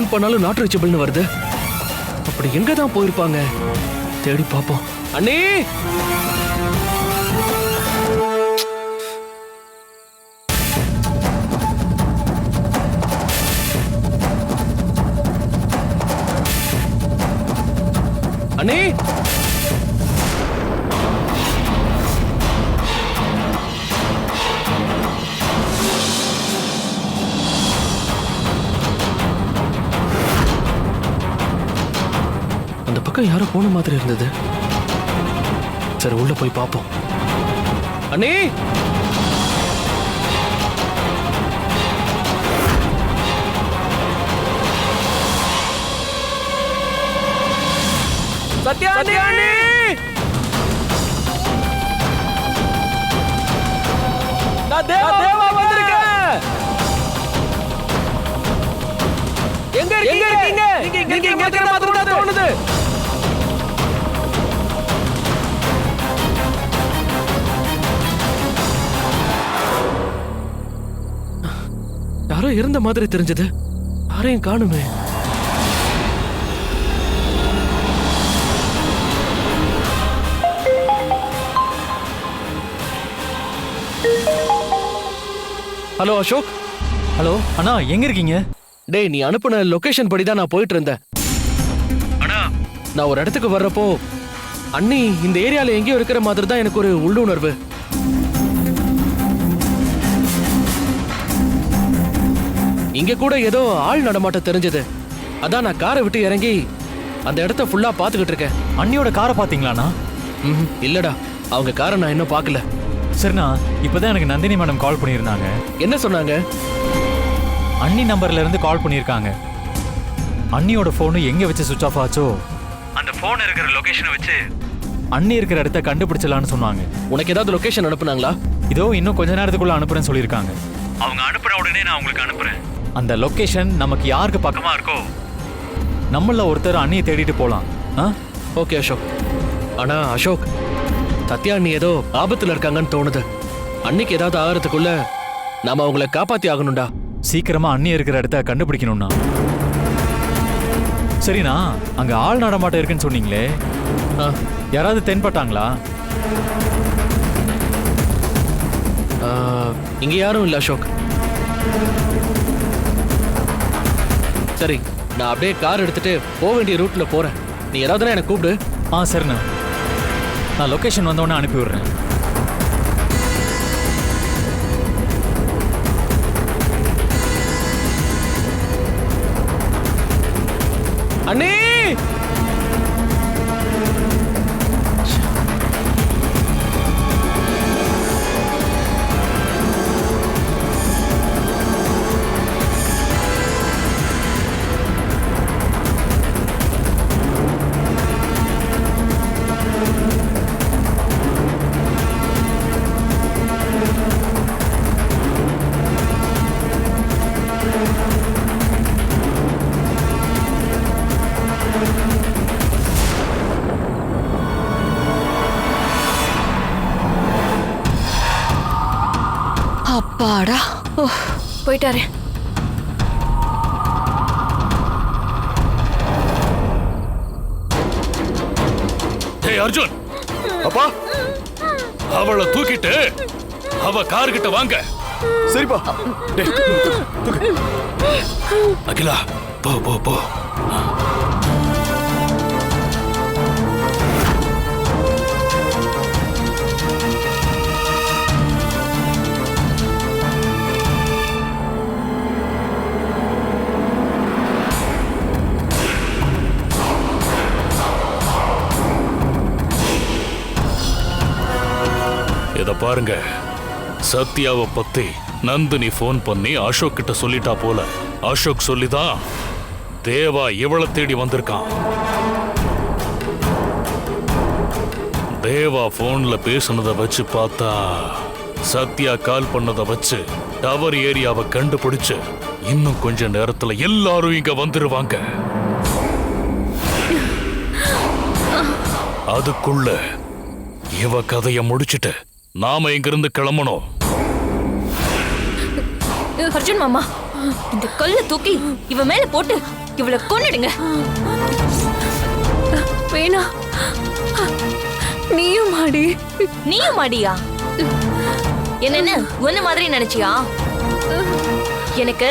Phone பண்ணாலும் not ரீச்சபிள்னு வருது. அப்படி எங்க தான் போயிருப்பாங்க? தேடி பார்ப்போம். அண்ணே! அண்ணே! பக்கம் யாரோ போன மாதிரி இருந்தது. சரி உள்ள போய் பார்ப்போம் அண்ணே! சத்யா அண்ணே! நான் தேவா வந்திருக்கேன். எங்க இருக்கீங்க? நீங்க இங்க இருக்கிற மாதிரி தோணுது. யாரோ இருந்த மாதிரி தெரிஞ்சது. யாரையும் காணுமே. ஹலோ அசோக்? ஹலோ அண்ணா எங்க இருக்கீங்க? டேய் நீ அனுப்புன லொகேஷன் படி தான் நான் போயிட்டு இருந்தேன் அண்ணா. நான் ஒரு இடத்துக்கு வர்றப்போ அண்ணி இந்த ஏரியால எங்கேயோ இருக்கிற மாதிரி தான் எனக்கு ஒரு உள்ளுணர்வு. இங்க கூட ஏதோ ஆள் நடமாட்டம் தெரிஞ்சது. அதான் நான் காரை விட்டு இறங்கி அந்த இடத்த ஃபுல்லா பாத்துக்கிட்டு இருக்கேன். அண்ணியோட காரை பாத்தீங்களாண்ணா ம்ஹும். இல்லடா அவங்க காரை நான் இன்னும் பார்க்கல. சரிண்ணா இப்பதான் எனக்கு நந்தினி மேடம் கால் பண்ணியிருந்தாங்க. என்ன சொன்னாங்க? அண்ணி நம்பர்ல இருந்து கால் பண்ணியிருக்காங்க. அண்ணியோட ஃபோனு எங்க வச்சு சுவிச் ஆஃப் ஆச்சோ? அந்த ஃபோன் இருக்கிற லொகேஷனை வச்சு அண்ணி இருக்கிற இடத்த கண்டுபிடிச்சலான்னு சொன்னாங்க. உனக்கு ஏதாவது லொகேஷன் அனுப்புனாங்களா? இதோ இன்னும் கொஞ்ச நேரத்துக்குள்ள அனுப்புறேன்னு சொல்லியிருக்காங்க. அவங்க அனுப்புற உடனே நான் உங்களுக்கு அனுப்புறேன். அந்த லொகேஷன் நமக்கு யாருக்கு பக்கமா இருக்கோ? நம்மள ஒருத்தர் அண்ணியை தேடிட்டு போலாம். ஆ? ஓகே அசோக். ஆனா அசோக் சத்யா நீ ஏதோ ஆபத்துல இருக்காங்கன்னு தோணுது. அன்னைக்கு ஏதாவது ஆகிறதுக்குள்ள நாம அவங்கள காப்பாத்தி ஆகணும்டா. சீக்கிரமா அண்ணி இருக்கிற இடத்த கண்டுபிடிக்கணும்னா. சரிண்ணா அங்க ஆள் நடமாட்டம் இருக்குன்னு சொன்னீங்களே. ஆ, யாராவது தென்பட்டாங்களா? இங்க யாரும் இல்ல அசோக். சரி நான் அப்படியே கார் எடுத்துட்டு போக வேண்டிய ரூட்ல போறேன். நீ ஏதாவது எனக்கு கூப்பிடு. ஆ சரிண்ணா. நான் லொகேஷன் வந்தோடனே அனுப்பி விடுறேன். அண்ணே! அப்பாடா. ஓ போயிட்டாரு. அர்ஜுன். அப்பா அவளை தூக்கிட்டு அவ கார்கிட்ட வாங்க. சரிப்பா. அகிலா போ போ போ. இத பாருங்க. சத்யாவை பத்தி நந்தினி ஃபோன் பண்ணி அசோக் கிட்ட சொல்லிட்டா போல. அசோக் சொல்லிதான் தேவா இவளை தேடி வந்திருக்கான். தேவா போன்ல பேசுனதை வச்சு பார்த்தா சத்யா கால் பண்ணத வச்சு டவர் ஏரியாவை கண்டுபிடிச்சு இன்னும் கொஞ்ச நேரத்துல எல்லாரும் இங்க வந்துருவாங்க. அதுக்குள்ள இவ கதைய முடிச்சிட்டு நாம இங்கிருந்து கிளம்பணும். அர்ஜுன் மாமா. இந்த கல்ல தூக்கி இவ மேல போட்டு இவள கொன்னுடுங்க. வேணா. நீயும் மாடி நீயும் மாடியா என்னன்னு? ஒண்ணு மாதிரி நினைச்சியா? எனக்கு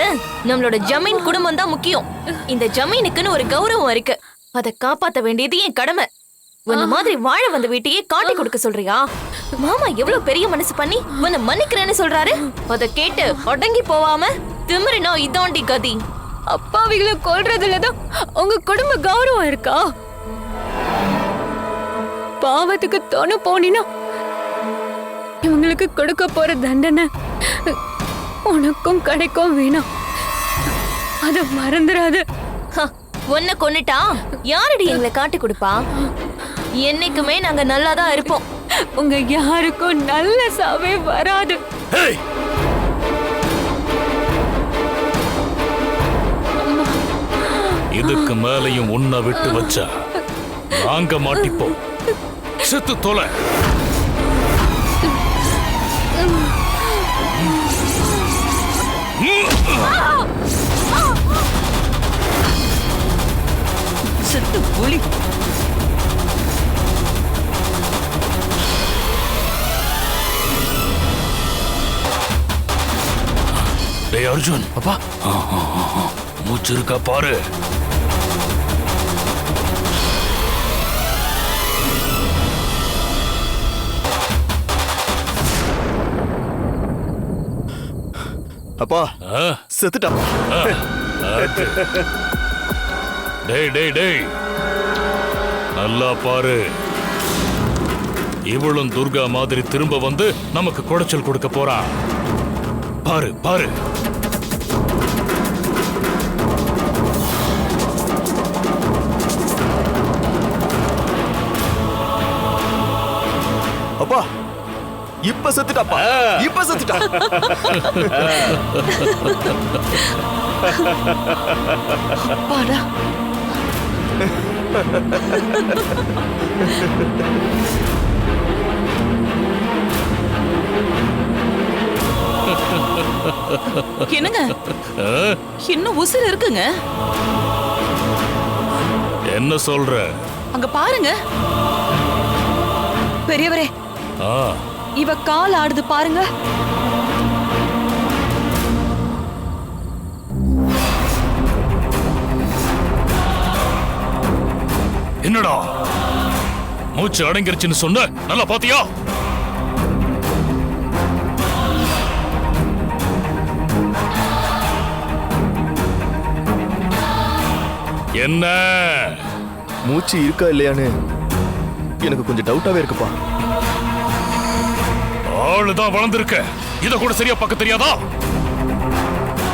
நம்மளோட ஜமீன் குடும்பம் தான் முக்கியம். இந்த ஜமீனுக்குன்னு ஒரு கௌரவம் இருக்கு. அதை காப்பாத்த வேண்டியது என் கடமை. உன்ன மாதிரி வாழ வந்த வீட்டையே காட்டி கொடுக்க சொல்றியா? மாமா எவ்வளவு பெரிய மனசு பண்ணி உன்னை மன்னிக்கிறேன்னு சொல்றாரு? அத கேட்டு அடங்கி போவாம திமிரினோ இதாண்டி கதி. அப்பாவிகளை கொல்றதுலதான் உங்க குடும்ப கௌரவம் இருக்கா? பாவத்துக்கு தொண போனினா இவங்களுக்கு கொடுக்க போற தண்டனை உனக்கும் கிடைக்கும் வேணாம் அத மறந்துடாது. உன்னை கொன்னுட்டா? யாரடி எங்களை காட்டி கொடுப்பா? என்னைக்குமே நாங்க நல்லா தான் இருப்போம். உங்க யாருக்கும் நல்ல சாவே வராது. இதுக்கு மேலையும் உன்னை விட்டு வச்சா நாங்க மாட்டிப்போம். செத்து தொலை. செத்து புலி. டேய் அர்ஜுன். அப்பா மூச்சு இருக்கா பாரு. அப்பா அது. டேய் டேய் டேய். நல்லா பாரு. இவளும் துர்கா மாதிரி திரும்ப வந்து நமக்கு குடைச்சல் கொடுக்க போறா பாரு பாரு. அப்பா இப்ப செத்துட்டாப்பா. இப்ப செத்துட்டா. அப்பாடா. என்னங்க? இன்னும் உசுர் இருக்குங்க. என்ன சொல்ற? அங்க பாருங்க. பெரியவரே இவ கால் ஆடுது பாருங்க. என்னடா? மூச்சு அடங்கிருச்சுன்னு சொன்ன? நல்லா பாத்தியா? என்ன? மூச்சு இருக்கா இல்லையான்னு எனக்கு கொஞ்சம் டவுட்டாவே இருக்குப்பா. ஆளுதான் வளர்ந்துருக்க. இத கூட சரியா பார்க்க தெரியாதா?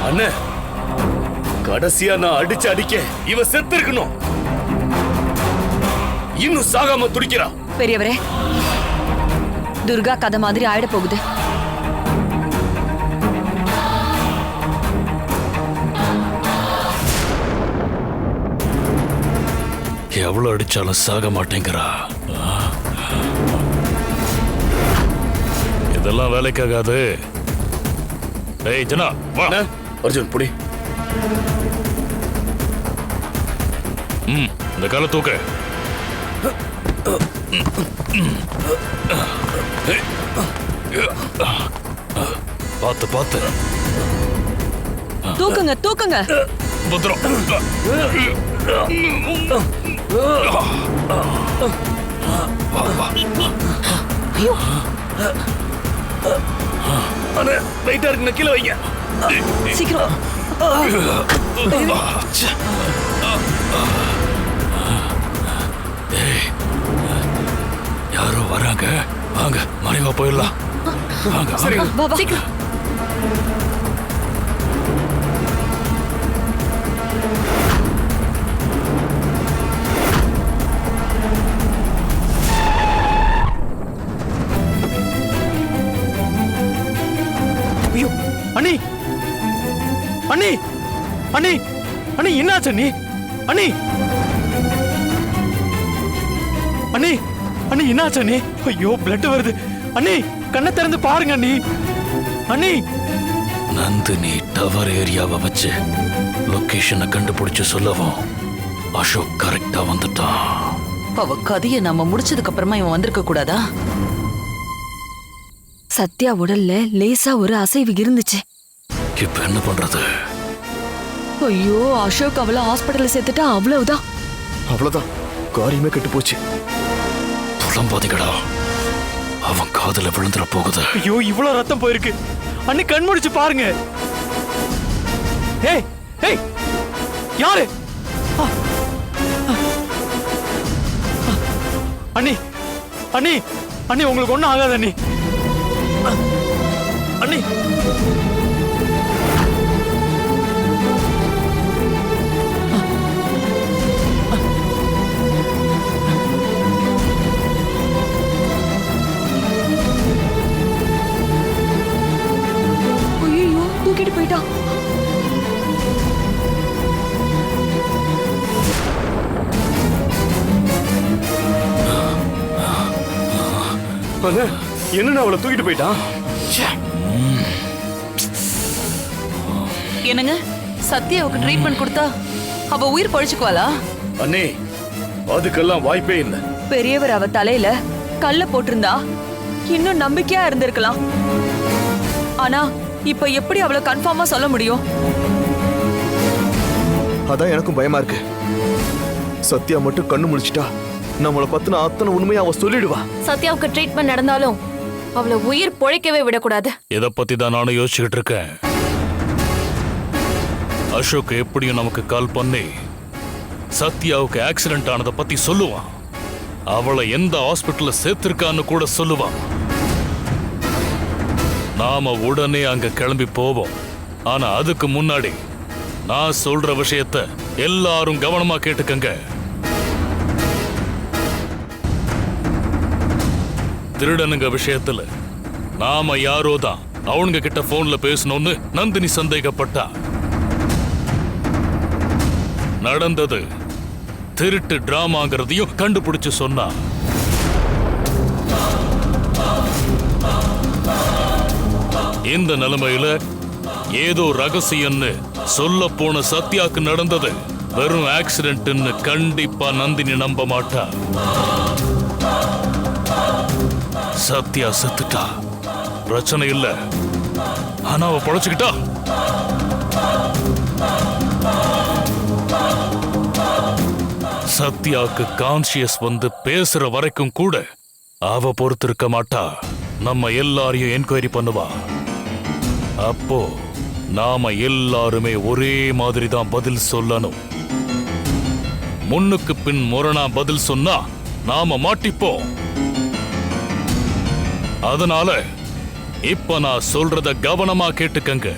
அண்ணே கடைசியா நான் அடிச்சு அடிக்க இவ செத்து இருக்கணும். இன்னும் சாகாம துடிக்கிறா பெரியவரே துர்கா கதை மாதிரி ஆயிட போகுது. எவ்வளவு அடிச்சாலும் சாக மாட்டேங்கிறா. இதெல்லாம் வேலைக்காகாது. டேய் ஜனா வா. அர்ஜுன் புடி. ம் இந்த கால தூக்கு. பார்த்து பார்த்து. தூக்குங்க தூக்குங்க. பத்திரம். அண்ணே லைட்டா இருக்கு கீழே வைங்க. சீக்கிரம். யாரோ வராங்க வாங்க மறைவா போயிடலாம். வாங்க வாங்க. அண்ணி! அண்ணி! அண்ணி என்னாச்சு அண்ணி? அண்ணி! அண்ணி! அண்ணி என்னாச்சு அண்ணி? ஐயோ பிளட் வருது. அண்ணி கண்ணை திறந்து பாருங்க அண்ணி. அண்ணி! நந்தினி டவர் ஏரியாவை வச்சு லொகேஷனை கண்டுபிடிச்சு சொல்லவும் அசோக் கரெக்டா வந்துட்டான். அவ கதைய நம்ம முடிச்சதுக்கு அப்புறமா இவன் வந்திருக்க கூடாதா? சத்யா உடல்ல லேசா ஒரு அசைவு இருந்துச்சு. இப்ப என்ன பண்றது? ஐயோ அசோக் அவள ஹாஸ்பிடல்ல சேர்த்துட்டா அவ்வளவுதான். அவ்வளவுதான். காரியமே கெட்டு போச்சு. புலம்பாதிகடா அவன் காதுல விழுந்துற போகுது. ஐயோ இவ்வளவு ரத்தம் போயிருக்கு. அண்ணி கண் முடிச்சு பாருங்க. ஏய் ஏய் யாரு. அண்ணி அண்ணி அண்ணி உங்களுக்கு ஒண்ணும் ஆகாது அண்ணி. அண்ணி. அண்ணே என்னண்ணா அவளை தூக்கிட்டு போயிட்டான்? என்னங்க? சத்யாவுக்கு ட்ரீட்மெண்ட் கொடுத்தா அவ உயிர் பழிச்சுக்குவாளா? அண்ணே அதுக்கெல்லாம் வாய்ப்பே இல்லை. பெரியவர் அவ தலையில கல்ல போட்டிருந்தா இன்னும் நம்பிக்கையா இருந்திருக்கலாம். ஆனா இப்ப எப்படி அவள கன்ஃபார்மா சொல்ல முடியும்? அதான் எனக்கும் பயமா இருக்கு. சத்யா மட்டும் கண்ணு முழிச்சிட்டா நம்மளை பத்தின அத்தனை உண்மையை அவ சொல்லிடுவா. சத்யாவுக்கு ட்ரீட்மெண்ட் நடந்தாலும் அவளை உயிர் பொழைக்கவே விடக்கூடாது. இத பத்தி தான் நானும் யோசிச்சுக்கிட்டு இருக்கேன்? அசோக் எப்படியும் நமக்கு கால் பண்ணி சத்யாவுக்கு ஆக்சிடென்ட் ஆனதை பத்தி சொல்லுவான். அவளை எந்த ஹாஸ்பிட்டல்ல சேர்த்திருக்கான்னு கூட சொல்லுவான். நாம உடனே அங்க கிளம்பி போவோம். ஆனா அதுக்கு முன்னாடி நான் சொல்ற விஷயத்த எல்லாரும் கவனமா கேட்டுக்கங்க. திருடனுங்க விஷயத்துல. நாம யாரோ தான். அவனுங்க கிட்ட போன்ல பேசணும்னு நந்தினி சந்தேகப்பட்டா. நடந்தது. திருட்டு டிராமாங்கிறதையும் கண்டுபிடிச்சு சொன்னா. இந்த நிலைமையில ஏதோ ரகசியம்னு சொல்ல போன சத்யாக்கு நடந்தது. வெறும் ஆக்சிடென்ட்னு கண்டிப்பா நந்தினி நம்ப மாட்டா. சத்யா செத்துட்டா பிரச்சனை இல்ல. ஆனா அவ பொழைச்சுக்கிட்டா? சத்யாக்கு கான்சியஸ் வந்து பேசுற வரைக்கும் கூட அவ பொறுத்திருக்க மாட்டா. நம்ம எல்லாரையும் என்கொயரி பண்ணுவா. அப்போ நாம எல்லாருமே ஒரே மாதிரி தான் பதில் சொல்லணும். முன்னுக்கு பின் முரணா பதில் சொன்னா நாம மாட்டிப்போம். அதனால இப்ப நான் சொல்றத கவனமா கேட்டுக்கங்க.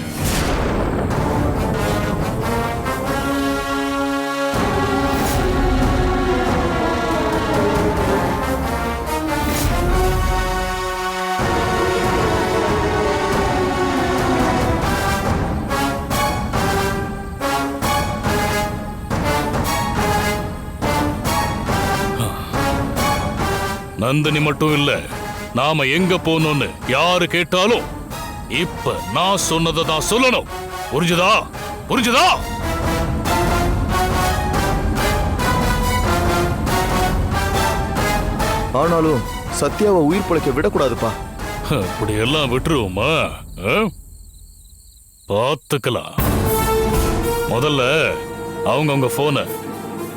நந்தினி மட்டும் இல்ல. நாம எங்க போகணும்னு யாரு கேட்டாலும் இப்ப நான் சொன்னதை தான் சொல்லணும். புரிஞ்சுதா? புரிஞ்சுதா? ஆனாலும் சத்யாவை உயிர் பிழைக்க விடக்கூடாதுப்பா. அப்படி எல்லாம் விட்டுருவோமா? பார்த்துக்கலாம். முதல்ல அவங்கவுங்க போனை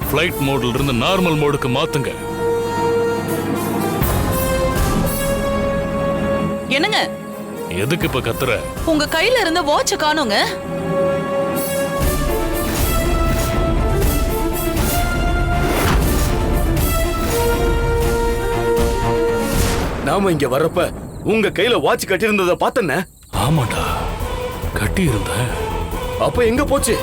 ஃப்ளைட் மோட்ல இருந்து நார்மல் மோடுக்கு மாத்துங்க. என்னங்க? எதுக்கு இப்ப கத்துற? உங்க கையில இருந்த வாட்ச காணோங்க. நாம இங்க வர்றப்ப உங்க கையில வாட்ச் கட்டியிருந்ததை பார்த்தனே? ஆமாடா கட்டி இருந்த அப்ப எங்க போச்சு?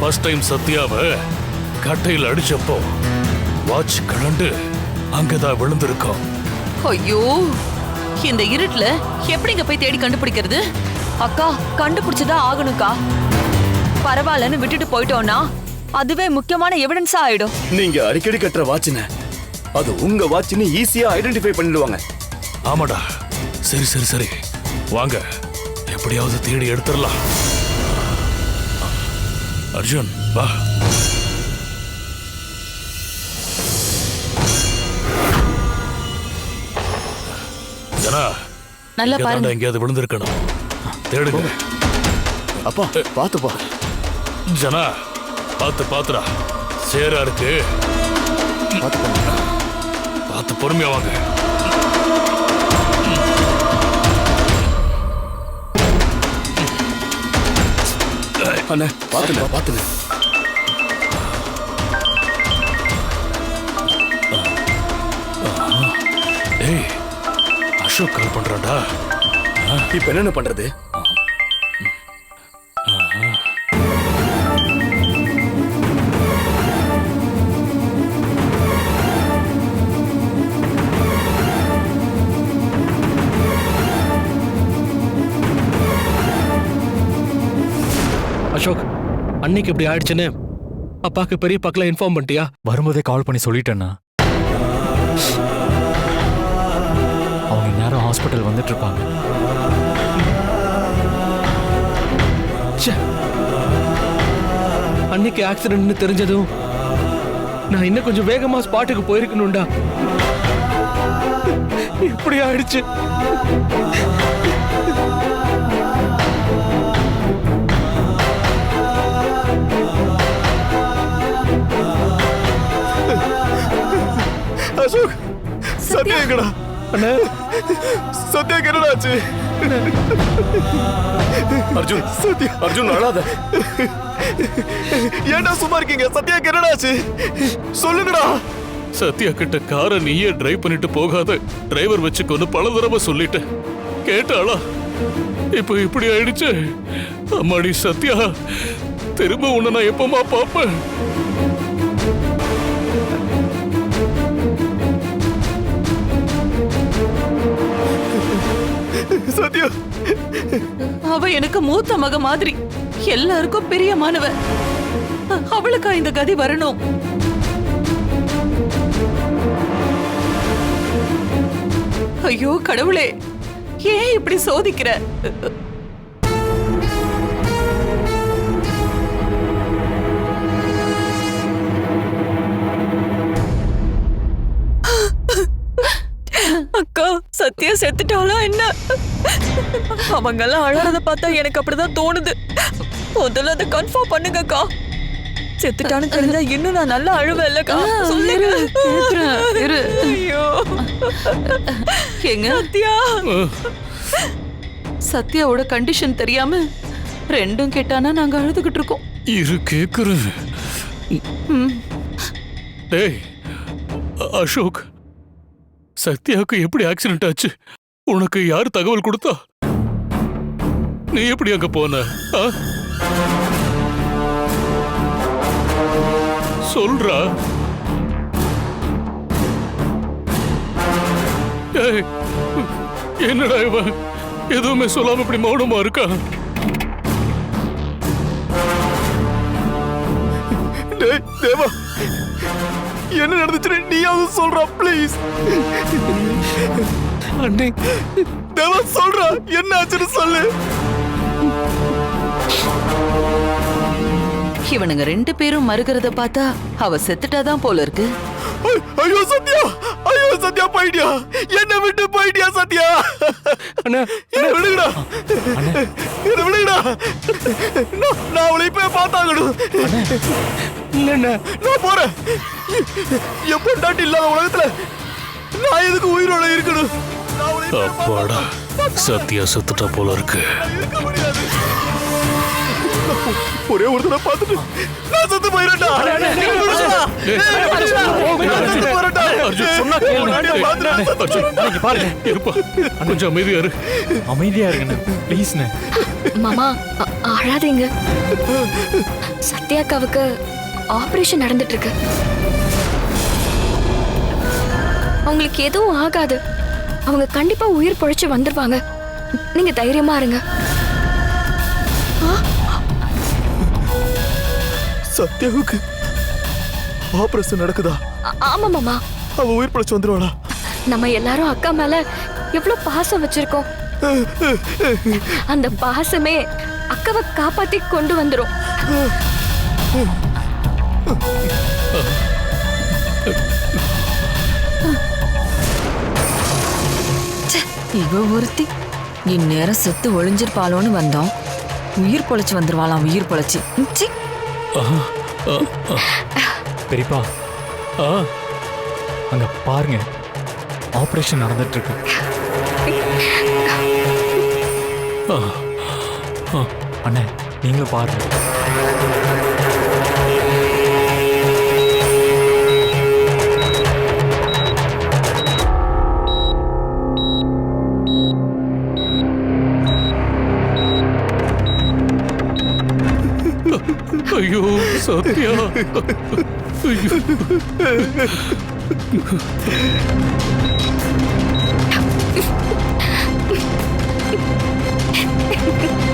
ஃபர்ஸ்ட் டைம் சத்யாவை கட்டையில் அடிச்சப்போ வாட்ச் கலண்டு அங்கதான் விழுந்திருக்கோம் ஐயோ இந்த இருட்டுல எப்படிங்க போய் தேடி கண்டுபிடிக்கிறது? அக்கா கண்டுபிடிச்சுதான் ஆகணும்க்கா. பரவாயில்லன்னு விட்டுட்டு போயிட்டோம்னா அதுவே முக்கியமான எவிடன்ஸா ஆயிடும். நீங்க அடிக்கடி கட்டுற வாட்சின அது உங்க வாட்ச்னு ஈஸியா ஐடென்டிஃபை பண்ணிடுவாங்க. ஆமாடா. சரி சரி சரி. வாங்க. எப்படியாவது தேடி எடுத்துடலாம். அர்ஜுன் வா. ஜனா நல்லா பாருங்க. எங்கேயாவது விழுந்திருக்கணும். தேடுங்க. அப்பா பாத்துப்பா ஜனா பார்த்து பாத்துடா சேரா இருக்கு. பார்த்து பொறுமையா வாங்க. அண்ணே பாத்துங்க பாத்துங்க ஏய் அசோக் கால் பண்றான்டா. இப்ப என்னென்ன பண்றது? அன்னைக்கு இப்படி ஆயிடுச்சுன்னு அப்பாக்கு பெரிய பக்கல இன்ஃபார்ம் பண்ணிட்டியா? வரும்போதே கால் பண்ணி சொல்லிட்டேன்னா அவங்க நேரம் ஹாஸ்பிட்டல் வந்துட்டு இருப்பாங்க. அன்னைக்கு ஆக்சிடென்ட்னு தெரிஞ்சதும் நான் இன்னும் கொஞ்சம் வேகமா ஸ்பாட்டுக்கு போயிருக்கணும்டா. இப்படி ஆயிடுச்சு. அசோக் சத்யா எங்கடா அண்ணா சத்யா என்னடா ஆச்சு அர்ஜுன் சத்யா அர்ஜுன் அழாத ஏன்டா சும்மா இருக்கீங்க சத்யா என்னடா ஆச்சு சொல்லுங்கடா சத்யா கிட்ட காரை நீயே டிரைவ் பண்ணிட்டு போகாத டிரைவர் வச்சுக்கொண்டு பல தடவை சொல்லிட்டேன் கேட்டாளா இப்போ இப்படி ஆயிடுச்சு அம்மாடி சத்யா திரும்ப உன்னை நான் எப்பமா பாப்பேன் சத்யா. அவ எனக்கு மூத்த மக மாதிரி. எல்லாருக்கும் பிரியமானவ. அவளுக்கா இந்த கதி வரணும்? ஐயோ கடவுளே. ஏன் இப்படி சோதிக்கிற? சத்யா செத்துட்டாளா என்ன? அவங்க எல்லாம் அழறத பார்த்தா எனக்கு அப்படிதான் தோணுது. முதல்ல அதை கன்ஃபார்ம் பண்ணுங்க அக்கா செத்துட்டான்னு தெரிஞ்சா இன்னும் நான் நல்லா அழுவேன் இல்லக்கா சொல்லுங்க. இரு ஐயோ. எங்க? சத்யா. சத்யாவோட கண்டிஷன் தெரியாம ரெண்டும் கேட்டானா நாங்க அழுதுகிட்டு இருக்கோம். இரு கேக்குறேன். டேய் அசோக் சத்யாவுக்கு எப்படி ஆக்சிடென்ட் ஆச்சு? உனக்கு யார் தகவல் கொடுத்தா? நீ எப்படி அங்க போன ஆ? சொல்றா. என்னடா இவன் எதுவுமே சொல்லாம இப்படி மௌனமா இருக்கா? டேய் தேவா. என்ன நடந்துச்சுன்னு நீயாவது சொல்றா ப்ளீஸ் அண்ணே தேவா சொல்றா என்ன ஆச்சுன்னு சொல்லு. இவனுங்க ரெண்டு பேரும் மறுகிறத பார்த்தா அவ செத்துட்டாதான் போல இருக்கு. ஐயோ சத்யா ஐயோ சத்யா போயிட்டியா? என்ன விட்டு போயிட்டியா சத்யா? அண்ணா என்ன விடுங்கடா. என்ன விடுங்கடா. நான் நான் அவளை இப்ப பார்த்தாகணும். இல்லண்ணா நான் போறேன். என் பொண்டாட்டி இல்லாத உலகத்துல நான் எதுக்கு உயிரோட இருக்கணும்? அப்பாடா. சத்யா செத்துட்டா போல இருக்கு. ஒரே ஒரு தடவை பார்த்துட்டு நான் செத்து போயிரட்டா? கொஞ்சம் அமைதியா இரு. அமைதியா இருங்கண்ணே. ப்ளீஸ்ண்ணே மாமா அழாதீங்க சத்யாக்காவுக்கு ஆபரேஷன் நடந்துட்டு இருக்கு அவங்களுக்கு எதுவும் ஆகாது. அவங்க கண்டிப்பா உயிர் பொழைச்சு வந்துருவாங்க. நீங்க தைரியமா இருங்க. சத்யாவுக்கு ஆபரேஷன் நடக்குதா? ஆமா மாமா. அவ உயிர் பொழைச்சு வந்துருவாளா? நம்ம எல்லாரும் அக்கா மேல எவ்வளவு பாசம் வச்சிருக்கோம். அந்த பாசமே அக்காவை காப்பாத்தி கொண்டு வந்துடும் வந்துரும். இவ ஒருத்தி. இந்நேரம் செத்து ஒளிஞ்சிருப்பாளோன்னு வந்தோம். உயிர் பொழைச்சு வந்துருவாளாம் உயிர் பொழைச்சு. பெரியப்பா அங்க பாருங்க. ஆபரேஷன் நடந்துட்டு இருக்கு அண்ணே நீங்களும் பாருங்க. சத்யா. ஐயோ.